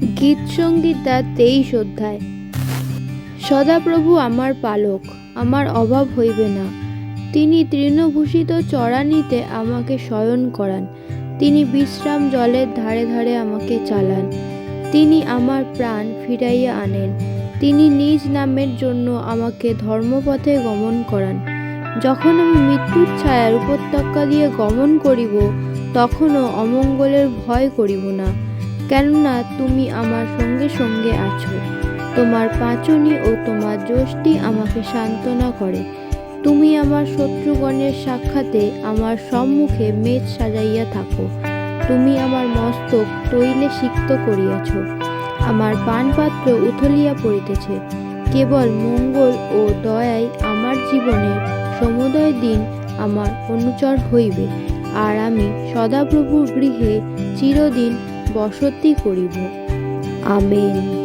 গীত সঙ্গীতা তেইশ অধ্যায়। সদাপ্রভু আমার পালক, আমার অভাব হইবে না। তিনি তৃণভূষিত চড়ানিতে আমাকে শয়ন করান। তিনি বিশ্রাম জলের ধারে ধারে আমাকে চালান। তিনি আমার প্রাণ ফিরাইয়া আনেন। তিনি নিজ নামের জন্য আমাকে ধর্মপথে গমন করান। যখন আমি মৃত্যুর ছায়ার উপত্যকা দিয়ে গমন করিব, তখনও অমঙ্গলের ভয় করিব না। কেননা তুমি আমার সঙ্গে সঙ্গে আছো। তোমার পাঁচনি ও তোমার যষ্টি আমাকে সান্ত্বনা করে। তুমি আমার শত্রুগণের সাক্ষাতে আমার সম্মুখে মেজ সাজাইয়া থাকো। তুমি আমার মস্তক তৈলে সিক্ত করিয়াছ। আমার পানপাত্র উথলিয়া পড়িতেছে। কেবল মঙ্গল ও দয়াই আমার জীবনের সমুদয় দিন আমার অনুচর হইবে। আর আমি সদাপ্রভুর গৃহে চিরদিন বসতি করিব। আমেন।